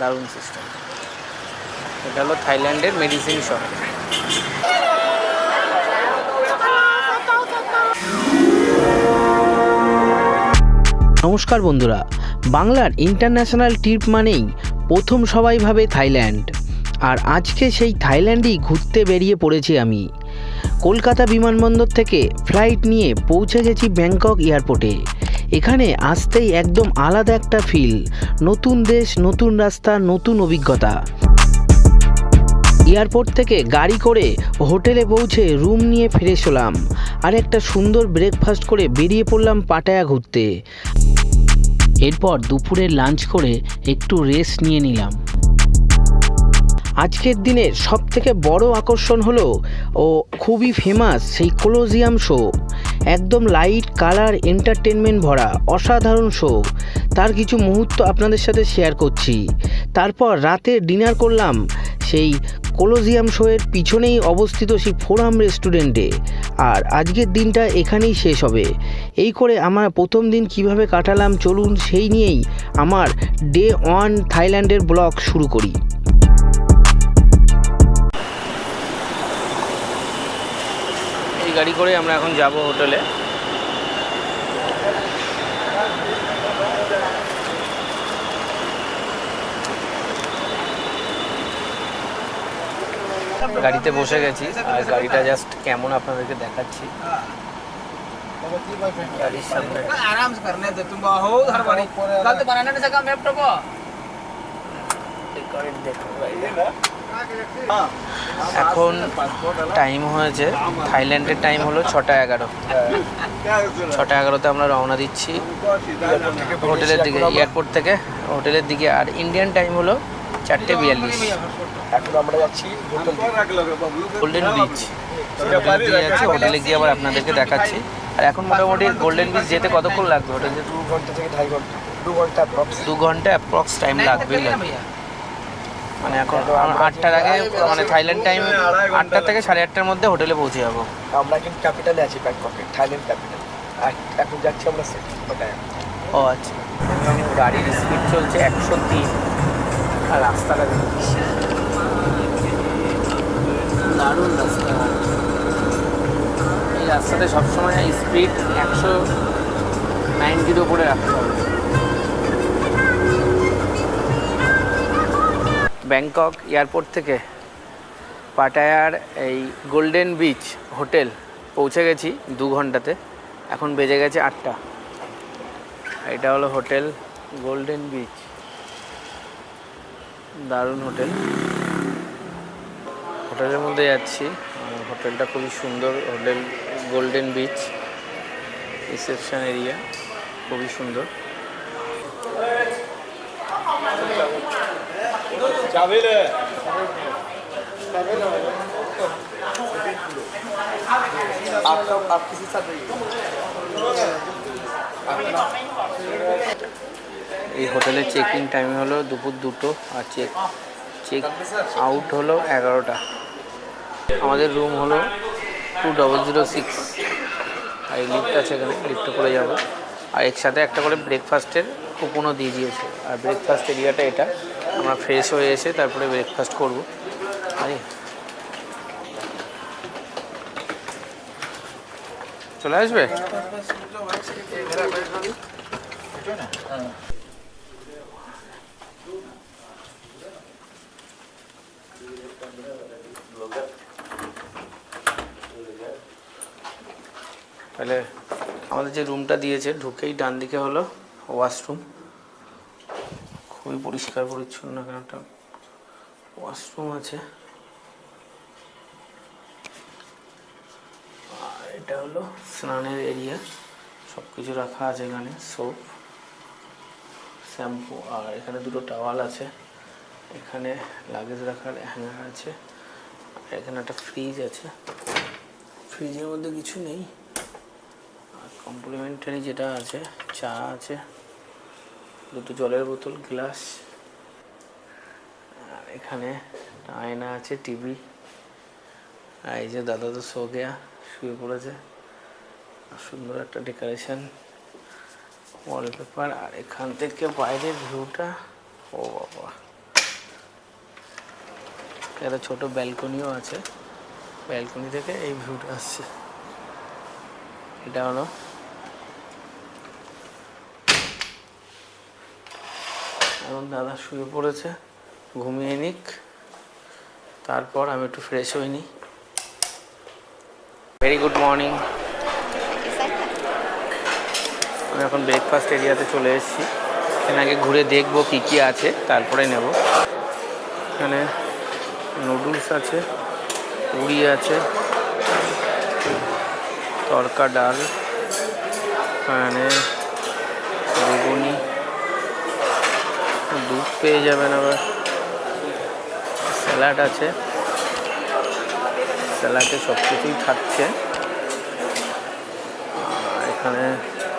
দারুণ সিস্টেম এটা হলো থাইল্যান্ডের মেডিসিন শপ নমস্কার বন্ধুরা, বাংলার ইন্টারন্যাশনাল ট্রিপ মানেই প্রথম সবাই ভাবে থাইল্যান্ড। আর আজকে সেই থাইল্যান্ডেই ঘুরতে বেরিয়ে পড়েছি আমি। কলকাতা বিমানবন্দর থেকে ফ্লাইট নিয়ে পৌঁছে গেছি ব্যাংকক এয়ারপোর্টে এখানে আসতেই একদম আলাদা একটা ফিল নতুন দেশ, নতুন রাস্তা, নতুন অভিজ্ঞতা। এয়ারপোর্ট থেকে গাড়ি করে হোটেলে পৌঁছে রুম নিয়ে ফিরে চলাম আর একটা সুন্দর ব্রেকফাস্ট করে বেরিয়ে পড়লাম পাটায়া ঘুরতে। এরপর দুপুরে লাঞ্চ করে একটু রেস্ট নিয়ে নিলাম। আজকের দিনের সব থেকে বড় আকর্ষণ হলো ও খুবই ফেমাস সেই কোলোজিয়াম শো একদম লাইট কালার এন্টারটেনমেন্ট ভরা অসাধারণ শো তার কিছু মুহূর্ত আপনাদের সাথে শেয়ার করছি। তারপর রাতে ডিনার করলাম সেই কোলোজিয়াম শোয়ের পিছনেই অবস্থিত সেই ফোরাম রেস্টুরেন্টে আর আজকের দিনটা এখানেই শেষ হবে। এই করে আমার প্রথম দিন কীভাবে কাটালাম চলুন সেই নিয়েই আমার ডে ওয়ান থাইল্যান্ডের ব্লগ শুরু করি। গাড়ি করে আমরা এখন যাব হোটেলে। গাড়িতে বসে গেছি আর গাড়িটা জাস্ট কেমন আপনাদেরকে দেখাচ্ছি। দেখো এখন টাইম হয়েছে থাইল্যান্ডের টাইম হলো ছটা এগারো। ছটা এগারোতে আমরা রওনা দিচ্ছি হোটেলের দিকে এয়ারপোর্ট থেকে। হোটেলের দিকে আর ইন্ডিয়ান টাইম হলো চারটে বিয়াল্লিশ। এখন আমরা যাচ্ছি গোল্ডেন বিচ হোটেলে দিয়ে যাচ্ছি হোটেলে গিয়ে আবার আপনাদেরকে দেখাচ্ছি। আর এখন মোটামুটি গোল্ডেন বিচ যেতে কতক্ষণ লাগবে হোটেল? দু ঘণ্টা থেকে ঢাই ঘণ্টা। দু ঘণ্টা অ্যাপ্রক্স দু ঘণ্টা অ্যাপ্রক্স টাইম লাগবেই লাগবে। মানে এখন আমরা আটটার আগে মানে থাইল্যান্ড টাইম আটটা থেকে সাড়ে আটটার মধ্যে হোটেলে পৌঁছে যাব। আমরা কিন্তু ক্যাপিটালে আছি ব্যাংককে থাইল্যান্ড ক্যাপিটাল। আর এখন যাচ্ছি আমরা ও আচ্ছা। গাড়ির স্পিড চলছে একশো তিন। আর রাস্তাটা দারুণ রাস্তা। এই রাস্তাতে সবসময় স্পিড একশো নাইনটির ওপরে রাখতে হবে। ব্যাংকক এয়ারপোর্ট থেকে পাটায়ার এই গোল্ডেন বিচ হোটেল পৌঁছে গেছি দু ঘন্টাতে। এখন বেজে গেছে আটটা। এটা হলো হোটেল গোল্ডেন বিচ। দারুণ হোটেল। হোটেলের মধ্যে যাচ্ছি। হোটেলটা খুবই সুন্দর। Hotel golden beach. Reception area. খুবই সুন্দর। এই হোটেলের চেক ইন টাইম হলো দুপুর দুটো আর চেক চেক আউট হলো এগারোটা। আমাদের রুম হলো টু ডবল জিরো সিক্স আর এই লিফ্ট আছে এখানে লিফ্টে করে যাব। আর একসাথে একটা করে ব্রেকফাস্টের কুপনও দিয়ে দিয়েছে। আর ব্রেকফাস্ট এরিয়াটা এটা। আমরা ফ্রেশ হয়ে এসে তারপরে ব্রেকফাস্ট করব। চলে আসবে? তাহলে আমাদের যে রুমটা দিয়েছে, ঢুকেই ডান দিকে হলো। ওয়াশরুম। খুবই পরিষ্কার, পরিচ্ছন্ন এখানে একটা ওয়াশরুম আছে। আর এটা হলো স্নানের এরিয়া। সব কিছু রাখা আছে এখানে, সোপ, শ্যাম্পু, আর এখানে দুটো টাওয়াল আছে। এখানে লাগেজ রাখার হ্যাঙ্গার আছে। এখানে একটা ফ্রিজ আছে। ফ্রিজের মধ্যে কিছু নেই। আর কমপ্লিমেন্টারি যেটা আছে, চা আছে। দুটো জলের বোতল, গ্লাস। আর এখানে আয়না আছে, টিভি। আর এই যে দাদা তো শো গেয়া, শুয়ে পড়েছে। সুন্দর একটা ডেকোরেশন ওয়ালপেপার আর এখান থেকে বাইরের ভিউটা, ও বাবা। একটা ছোট ব্যালকনিও আছে। ব্যালকনি থেকে এই ভিউটা আসছে। এটা হলো এখন দাদা শুয়ে পড়েছে। ঘুমিয়ে নিক। তারপর আমি একটু ফ্রেশ নিই ভেরি গুড মর্নিং আমি এখন ব্রেকফাস্ট এরিয়াতে চলে এসেছি। এখানে আগে ঘুরে দেখব কী কী আছে, তারপরে নেব। এখানে নুডলস আছে, পুরি আছে, তরকা ডাল, এখানে বেগুনি। দুধ পেয়ে যাবেন আবার। স্যালাড আছে। স্যালাডে সব কিছুই থাকছে এখানে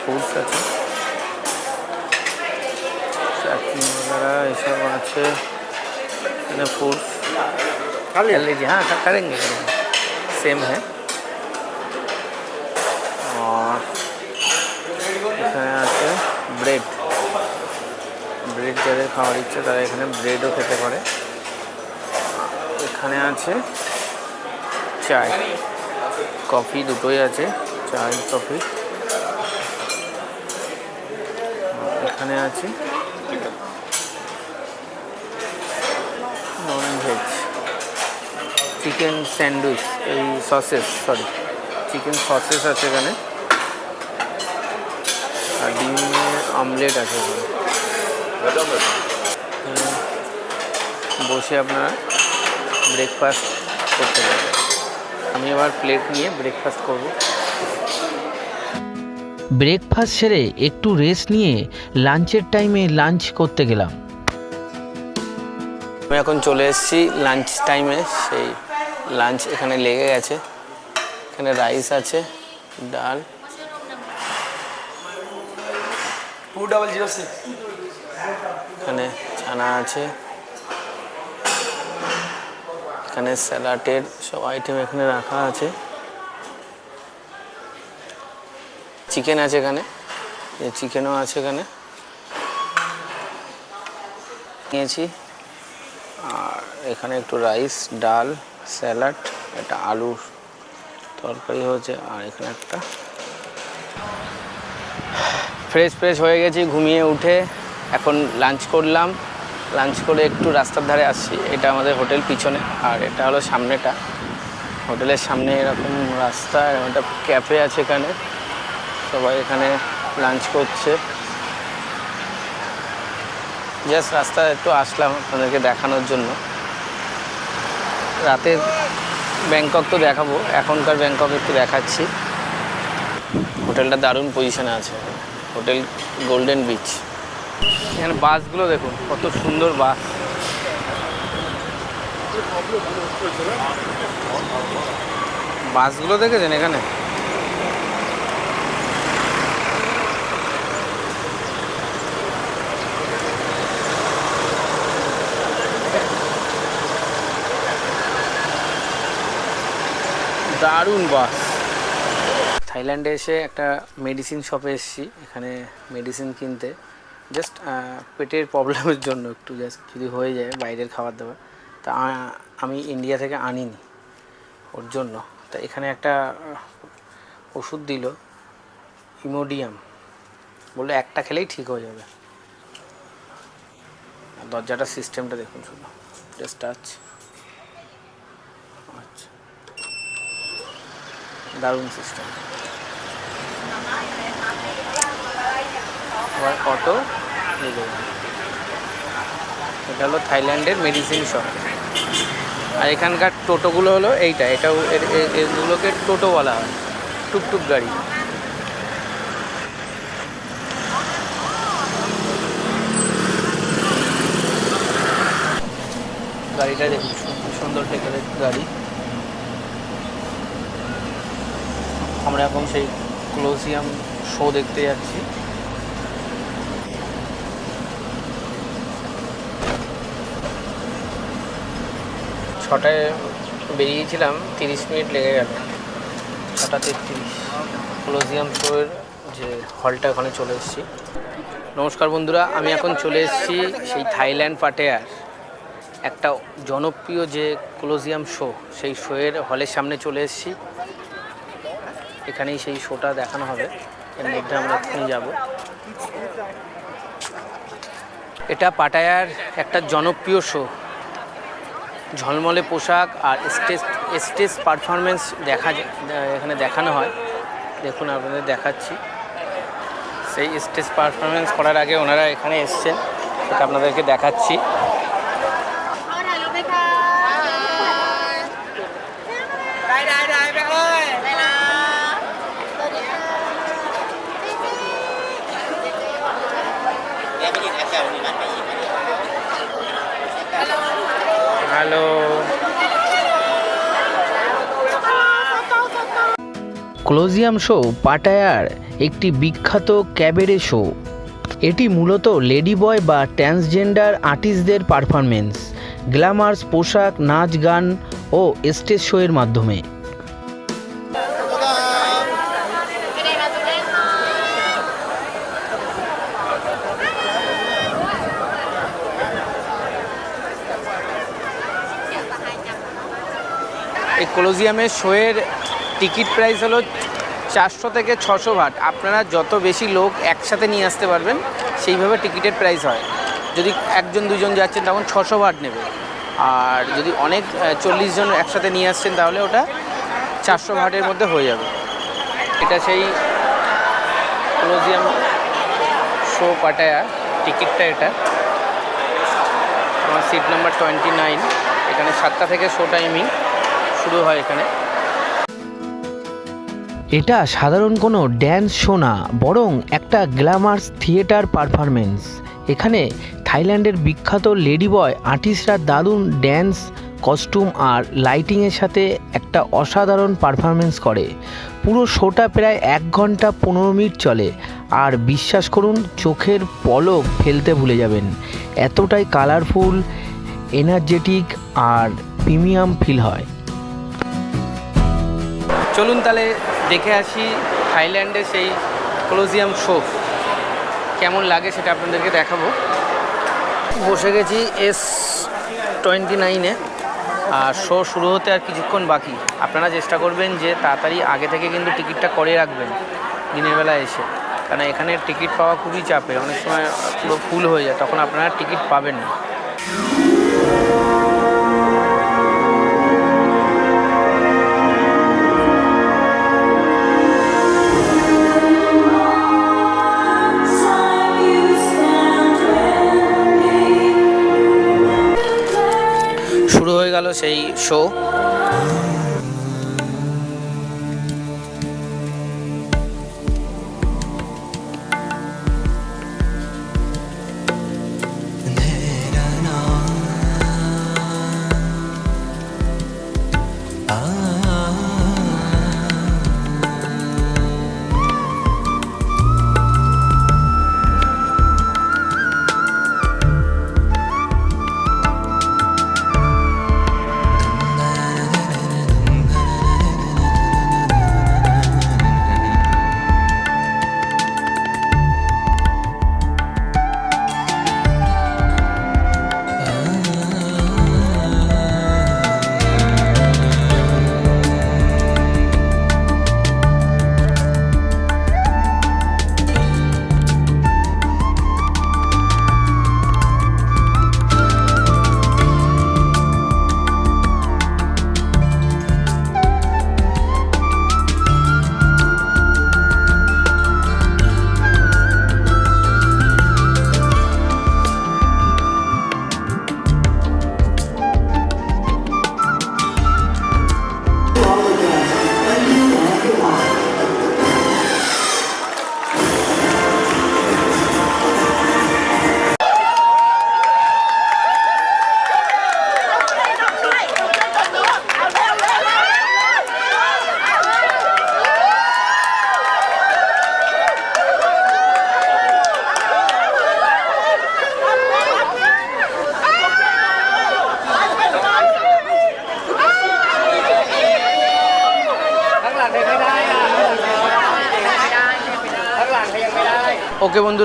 ফ্রুটস আছে। চাটনিওয়ালা এসব আছে। এখানে ফ্রুটস। হ্যাঁ করেন সেম হ্যাঁ। যাদের খাওয়ার ইচ্ছে, তারা এখানে ব্রেডও খেতে পারে। এখানে আছে চায় কফি দুটোই আছে, চাই, কফি। এখানে আছে ননভেজ চিকেন স্যান্ডউইচ এই সসেস সরি চিকেন সসেস আছে এখানে। আর ডিমের আমলেট আছে এখানে। বসে আপনারা ব্রেকফাস্ট করতে পারবেন আমি আবার প্লেট নিয়ে ব্রেকফাস্ট করব। ব্রেকফাস্ট সেরে একটু রেস্ট নিয়ে লাঞ্চের টাইমে লাঞ্চ করতে গেলাম। আমি এখন চলে এসেছি লাঞ্চ টাইমে সেই লাঞ্চ এখানে লেগে গেছে। এখানে রাইস আছে ডাল। টু ডাবল জিরো সিক্স এখানে ছানা আছে। এখানে স্যালাডের সব আইটেম এখানে রাখা আছে। চিকেন আছে এখানে। চিকেনও আছে এখানে। নিয়েছি। আর এখানে একটু রাইস ডাল স্যালাড একটা আলুর তরকারি হয়েছে, আর এখানে একটা। ফ্রেশ ফ্রেশ হয়ে গেছি, ঘুমিয়ে উঠে। এখন লাঞ্চ করলাম। লাঞ্চ করে একটু রাস্তার ধারে আসছি। এটা আমাদের হোটেল পিছনে। আর এটা হলো সামনেটা। হোটেলের সামনে এরকম রাস্তা একটা ক্যাফে আছে এখানে। সবাই এখানে লাঞ্চ করছে। জাস্ট রাস্তায় একটু আসলাম আপনাদেরকে দেখানোর জন্য। রাতের ব্যাংকক তো দেখাবো। এখনকার ব্যাংকক একটু দেখাচ্ছি। হোটেলটা দারুণ পজিশনে আছে। হোটেল গোল্ডেন বিচ এখানে বাসগুলো দেখুন, কত সুন্দর বাস। বাসগুলো দেখেছেন এখানে? দারুণ বাস। থাইল্যান্ডে এসে একটা মেডিসিন শপে এসেছি, এখানে মেডিসিন কিনতে। জাস্ট পেটের প্রবলেমের জন্য একটু জাস্ট যদি হয়ে যায় বাইরের খাবার দাবার। তা আমি ইন্ডিয়া থেকে আনিনি ওর জন্য। তা এখানে একটা ওষুধ দিল ইমোডিয়াম বলল একটা খেলেই ঠিক হয়ে যাবে। দরজাটার সিস্টেমটা দেখুন শুধু। জাস্ট টাচ আচ্ছা। দারুণ সিস্টেম অটো এটা হলো থাইল্যান্ডের মেডিসিন শপ আর এখানকার টোটোগুলো হলো এইটা এটাও এগুলোকে টোটো বলা হয়। টুকটুক গাড়ি। গাড়িটা দেখুন, সুন্দর- সুন্দর টেকারের গাড়ি। আমরা এখন সেই ক্লোজিয়াম শো দেখতে যাচ্ছি। ছটায় বেরিয়েছিলাম, তিরিশ মিনিট লেগে গেল। ছটা তেত্রিশ। ক্লোজিয়াম শোয়ের যে হলটা ওখানে চলে এসেছি। নমস্কার বন্ধুরা, আমি এখন চলে এসেছি সেই থাইল্যান্ড পাটেয়ার। একটা জনপ্রিয় যে কলোজিয়াম শো সেই শোয়ের হলের সামনে চলে এসেছি। এখানেই সেই শোটা দেখানো হবে। এর মধ্যে আমরা এক্ষুনি যাব। এটা পাটায়ার একটা জনপ্রিয় শো ঝলমলে পোশাক আর স্টেজ স্টেজ পারফরমেন্স দেখা এখানে দেখানো হয়। দেখুন, আপনাদের দেখাচ্ছি। সেই স্টেজ পারফরমেন্স করার আগে ওনারা এখানে এসছেন। সেটা আপনাদেরকে দেখাচ্ছি। হ্যালো ক্লোজিয়াম শো, পাটায়ার, একটি বিখ্যাত ক্যাবেরে শো। এটি মূলত লেডি বয় বা ট্রান্সজেন্ডার আর্টিস্টদের পারফরমেন্স গ্ল্যামার্স পোশাক, নাচ, গান ও স্টেজ শোয়ের মাধ্যমে। এই কলোজিয়ামের শোয়ের টিকিট প্রাইস হলো চারশো থেকে ছশো ভাট। আপনারা যত বেশি লোক একসাথে নিয়ে আসতে পারবেন, সেইভাবে টিকিটের প্রাইস হয়। যদি একজন, দুজন যাচ্ছেন, তখন ছশো ভাট নেবে। আর যদি অনেক চল্লিশ জন একসাথে নিয়ে আসছেন, তাহলে ওটা চারশো ভাটের মধ্যে হয়ে যাবে। এটা সেই কলোজিয়াম শো পাটায়া টিকিটটা এটা। আমার সিট নাম্বার টোয়েন্টি নাইন এখানে সাতটা থেকে শো টাইমিং শুরু হয় এখানে। এটা সাধারণ কোনো ড্যান্স শো না, বরং একটা গ্ল্যামার্স থিয়েটার পারফরমেন্স এখানে থাইল্যান্ডের বিখ্যাত লেডি বয়, আর্টিস্টরা দারুণ ড্যান্স কস্টিউম আর লাইটিংয়ের সাথে একটা অসাধারণ পারফরমেন্স করে। পুরো শোটা প্রায় এক ঘণ্টা পনেরো মিনিট চলে, আর বিশ্বাস করুন, চোখের পলক ফেলতে ভুলে যাবেন। এতটাই কালারফুল এনার্জেটিক আর প্রিমিয়াম ফিল হয়। চলুন তাহলে দেখে আসি থাইল্যান্ডে সেই কলোজিয়াম শো কেমন লাগে সেটা আপনাদেরকে দেখাবো। বসে গেছি এস টোয়েন্টি নাইনে। আর শো শুরু হতে আর কিছুক্ষণ বাকি। আপনারা চেষ্টা করবেন যে তাড়াতাড়ি আগে থেকে কিন্তু টিকিটটা করে রাখবেন দিনের বেলা এসে। কারণ এখানে টিকিট পাওয়া খুবই চাপের। অনেক সময় পুরো ফুল হয়ে যায়, তখন আপনারা টিকিট পাবেন না সেই শো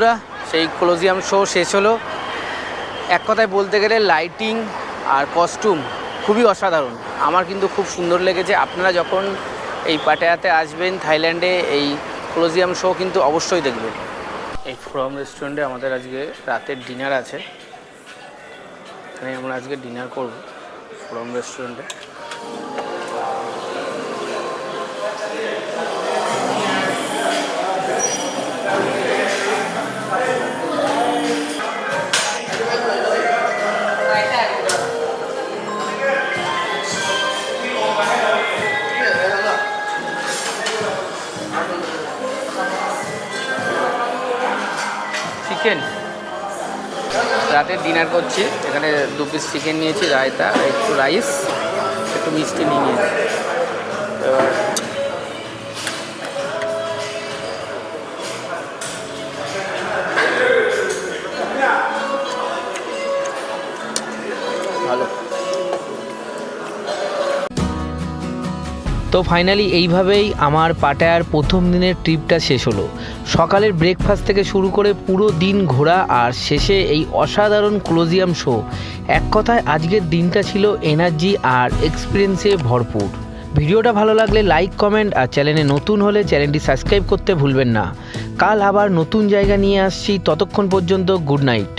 বন্ধুরা, সেই কলোজিয়াম শো শেষ হলো। এক কথায় বলতে গেলে লাইটিং আর কস্টিউম খুবই অসাধারণ। আমার কিন্তু খুব সুন্দর লেগেছে। আপনারা যখন এই পাটায়াতে আসবেন থাইল্যান্ডে, এই ক্লোজিয়াম শো কিন্তু অবশ্যই দেখবেন। এই ফ্রম রেস্টুরেন্টে আমাদের আজকে রাতের ডিনার আছে। এখানে আমরা আজকে ডিনার করব ফ্রম রেস্টুরেন্টে রাতে ডিনার করছি। এখানে দু পিস চিকেন নিয়েছি, রায়তা, একটু রাইস একটু মিষ্টি নিয়ে নিয়েছি। তো ফাইনালি এইভাবেই আমার পাটায়ার প্রথম দিনের ট্রিপটা শেষ হলো। সকালের ব্রেকফাস্ট থেকে শুরু করে পুরো দিন ঘোরা আর শেষে এই অসাধারণ ক্লোজিয়াম শো এক কথায় আজকের দিনটা ছিল এনার্জি আর এক্সপিরিয়েন্সে ভরপুর। ভিডিওটা ভালো লাগলে লাইক কমেন্ট আর চ্যানেলে নতুন হলে চ্যানেলটি সাবস্ক্রাইব করতে ভুলবেন না। কাল আবার নতুন জায়গা নিয়ে আসছি। ততক্ষণ পর্যন্ত গুড নাইট